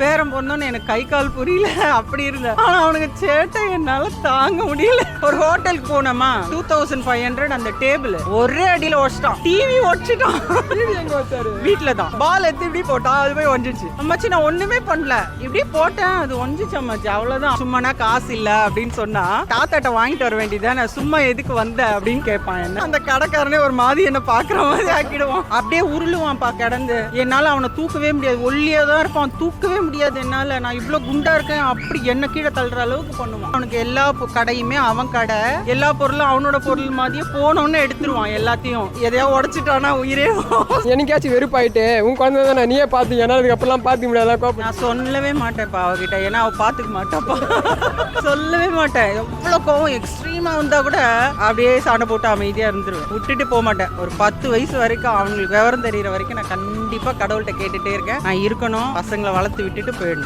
பேரம் பொண்ணோன்னு எனக்கு கை கால் புரியல. அப்படி இருந்தேன். ஆனா அவனுக்கு சேட்டை என்னால தாங்க முடியல. ஒரு ஹோட்டலுக்கு போனோமா? டூ தௌசண்ட் ஃபைவ் ஹண்ட்ரட் அந்த டேபிள். ஒரே அடியில உடச்சிட்டான். டிவி வச்சாரு வீட்ல தான். பால் எடுத்து இப்படி போட்டா அது போய் ஒஞ்சிச்சு. அம்மாச்சி நான் ஒண்ணுமே பண்ணல. இப்படி போட்டேன் அது ஒஞ்சிச்சு அம்மாச்சி. அவ்வளவுதான். சும்மானா காசு இல்ல அப்படின்னு சொன்னா தாத்தாட்ட வாங்கிட்டு வர வேண்டியதானே சும்மா எதுக்கு வந்த அப்படின்னு கேட்பான். என்ன? அந்த கடைக்காரனே ஒரு மாதிரி என்ன பாக்குற மாதிரி ஆக்கிடுவான். அப்படியே உருளுவான்ப்பா கிடந்து. என்னால அவனை தூக்கவே முடியாது. ஒல்லியா தான் இருப்பான். தூக்கவே முடியாது என்னால. நான் இவ்ளோ குண்டா இருக்கேன். அப்படி என்ன கீழே தள்ளுற அளவுக்கு பண்ணுவான். அவனுக்கு எல்லா கடையுமே அவன் கடை. எல்லா பொருளும் அவனோட பொருள் மாதிரியே போனோன்னு எடுத்துருவான் எல்லாத்தையும். எதையா உடைச்சிட்டானா உயிரே போகும். என்னைக்காச்சும் வெறுப்பாயிட்டு உன் குழந்தை தானே நீயே பார்த்து ஏன்னா அதுக்கப்புறம் பார்த்துக்க முடியாத? நான் சொல்லவே மாட்டேன்ப்பா அவகிட்ட. ஏன்னா அவ பாத்துக்க மாட்டாப்பா. சொல்லவே மாட்டேன். எவ்வளவு கோவம் எக்ஸ்ட்ரீமா வந்தா கூட அப்படியே சண்டை போட்டு அமைதியா இருந்துருவேன். விட்டுட்டு போக மாட்டேன். ஒரு பத்து வயசு வரைக்கும் அவங்களுக்கு விவரம் தெரியற வரைக்கும் நான் கண்டிப்பா கடவுள்கிட்ட கேட்டுட்டே இருக்கேன். நான் இருக்கணும். பசங்களை வளர்த்து விட்டுட்டு போயிடணும்